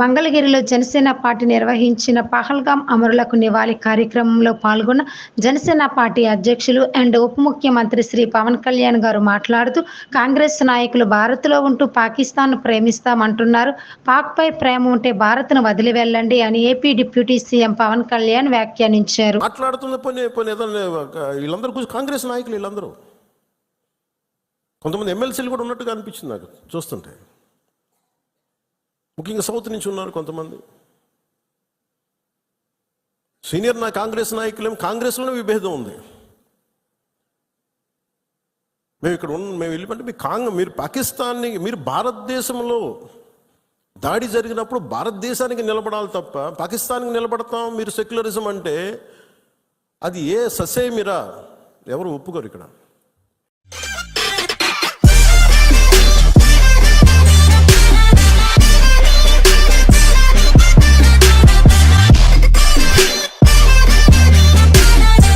మంగళగిరిలో జనసేన పార్టీ నిర్వహించిన పహల్గాం అమరులకు నివాళి కార్యక్రమంలో పాల్గొన్న జనసేన పార్టీ అధ్యక్షులు అండ్ ఉప ముఖ్యమంత్రి శ్రీ పవన్ కళ్యాణ్ గారు మాట్లాడుతూ కాంగ్రెస్ నాయకులు భారత్లో ఉంటూ పాకిస్తాన్ను ప్రేమిస్తామంటున్నారు. పాక్పై ప్రేమ ఉంటే భారత్ను వదిలి వెళ్ళండి అని AP deputy CM Pawan Kalyan వ్యాఖ్యానించారు. వీళ్ళందరూ కాంగ్రెస్ నాయకులు వీళ్ళందరూ. కొంతమంది ఎమ్మెల్సీలు కూడా ఉన్నట్టుగా అనిపించింది నాకు చూస్తుంటే. ముఖ్యంగా సౌత్ నుంచి ఉన్నారు కొంతమంది. సీనియర్ నా కాంగ్రెస్ నాయకులేం కాంగ్రెస్లోనే విభేదం ఉంది. మేము ఇక్కడ ఉన్న మేము వెళ్ళిపోతే మీ కాంగ్ మీరు పాకిస్తాన్ని మీరు భారతదేశంలో దాడి జరిగినప్పుడు భారతదేశానికి నిలబడాలి తప్ప పాకిస్తాన్కి నిలబడతాం మీరు సెక్యులరిజం అంటే అది ఏ ససేమిరా? ఎవరు ఒప్పుకోరు ఇక్కడ.